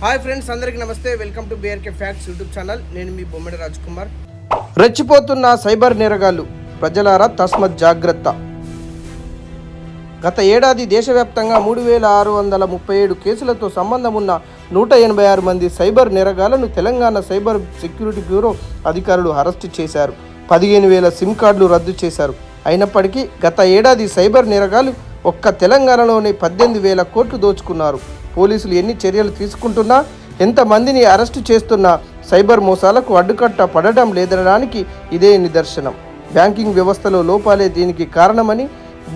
Hi friends అందరికీ నమస్తే. Welcome to BRK facts YouTube channel. నేను మీ బొమ్మడి రాజ్ కుమార్ రెచ్చిపోతున్న సైబర్ నేరగాళ్ళు ప్రజలారా తస్మత్ జాగ్రత్త. గత ఏడాది దేశవ్యాప్తంగా మూడు వేల ఆరు వందల ముప్పై ఏడు కేసులతో సంబంధం ఉన్న నూట ఎనభై ఆరు మంది సైబర్ నేరగాళ్ళను తెలంగాణ సైబర్ సెక్యూరిటీ బ్యూరో అధికారులు అరెస్టు చేశారు. పదిహేను వేల సిమ్ కార్డులు రద్దు చేశారు. అయినప్పటికీ గత ఏడాది సైబర్ నేరగాలు ఒక్క తెలంగాణలోనే పద్దెనిమిది వేల కోట్లు దోచుకున్నారు. పోలీసులు ఎన్ని చర్యలు తీసుకుంటున్నా ఎంతమందిని అరెస్టు చేస్తున్నా సైబర్ మోసాలకు అడ్డుకట్ట పడడం లేదనడానికి ఇదే నిదర్శనం. బ్యాంకింగ్ వ్యవస్థలో లోపాలే దీనికి కారణమని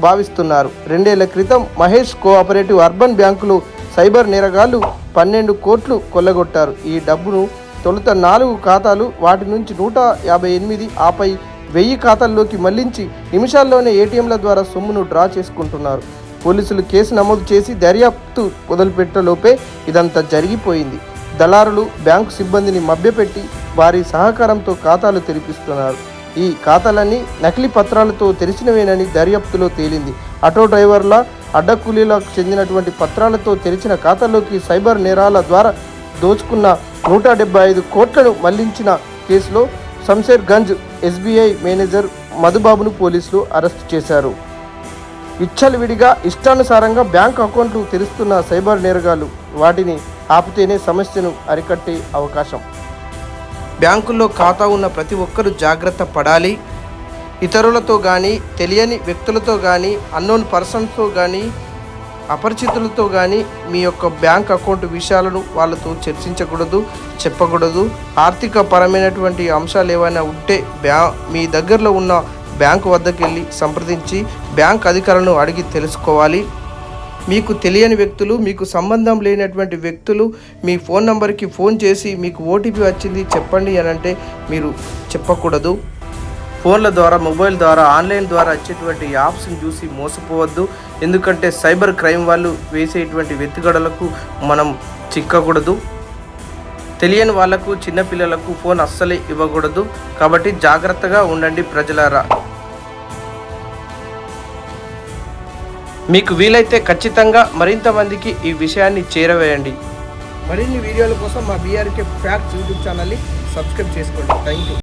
భావిస్తున్నారు. రెండేళ్ళ క్రితం మహేష్ కోఆపరేటివ్ అర్బన్ బ్యాంకులో సైబర్ నేరగాళ్ళు పన్నెండు కోట్లు కొల్లగొట్టారు. ఈ డబ్బును తొలుత నాలుగు ఖాతాలు వాటి నుంచి నూట యాభై ఎనిమిది ఆపై వెయ్యి ఖాతాల్లోకి మళ్ళించి నిమిషాల్లోనే ఏటీఎంల ద్వారా సొమ్మును డ్రా చేసుకుంటున్నారు. పోలీసులు కేసు నమోదు చేసి దర్యాప్తు మొదలుపెట్టలోపే ఇదంతా జరిగిపోయింది. దళారులు బ్యాంకు సిబ్బందిని మభ్యపెట్టి వారి సహకారంతో ఖాతాలు తెరిపిస్తున్నారు. ఈ ఖాతాలన్నీ నకిలీ పత్రాలతో తెరిచినవేనని దర్యాప్తులో తేలింది. ఆటో డ్రైవర్ల అడ్డకూలీలకు చెందినటువంటి పత్రాలతో తెరిచిన ఖాతాలోకి సైబర్ నేరాల ద్వారా దోచుకున్న నూట డెబ్బై ఐదు కోట్లను మళ్ళించిన కేసులో శంషేర్ గంజ్ ఎస్బీఐ మేనేజర్ మధుబాబును పోలీసులు అరెస్టు చేశారు. విచ్చలవిడిగా ఇష్టానుసారంగా బ్యాంక్ అకౌంట్లు తెరుస్తున్న సైబర్ నేరగాలు వాటిని ఆపితేనే సమస్యను అరికట్టే అవకాశం. బ్యాంకుల్లో ఖాతా ఉన్న ప్రతి ఒక్కరూ జాగ్రత్త పడాలి. ఇతరులతో కానీ తెలియని వ్యక్తులతో కానీ అన్నోన్ పర్సన్స్తో కానీ అపరిచితులతో కానీ మీ యొక్క బ్యాంక్ అకౌంట్ విషయాలను వాళ్ళతో చర్చించకూడదు చెప్పకూడదు. ఆర్థిక పరమైనటువంటి అంశాలు ఏవైనా ఉంటే బ్యా మీ దగ్గరలో ఉన్న బ్యాంకు వద్దకు వెళ్ళి సంప్రదించి బ్యాంక్ అధికారులను అడిగి తెలుసుకోవాలి. మీకు తెలియని వ్యక్తులు మీకు సంబంధం లేనటువంటి వ్యక్తులు మీ ఫోన్ నంబర్కి ఫోన్ చేసి మీకు ఓటీపీ వచ్చింది చెప్పండి అని అంటే మీరు చెప్పకూడదు. ఫోన్ల ద్వారా మొబైల్ ద్వారా ఆన్లైన్ ద్వారా వచ్చేటువంటి యాప్స్ని చూసి మోసపోవద్దు. ఎందుకంటే సైబర్ క్రైమ్ వాళ్ళు వేసేటువంటి వెతుగడలకు మనం చిక్కకూడదు. తెలియని వాళ్ళకు చిన్నపిల్లలకు ఫోన్ అస్సలే ఇవ్వకూడదు. కాబట్టి జాగ్రత్తగా ఉండండి ప్రజలారా. మీకు వీలైతే ఖచ్చితంగా మరింత మందికి ఈ విషయాన్ని చేరవేయండి. మరిన్ని వీడియోల కోసం మా బీఆర్కే ఫ్యాక్ట్స్ యూట్యూబ్ ఛానల్ని సబ్స్క్రైబ్ చేసుకోండి. Thank you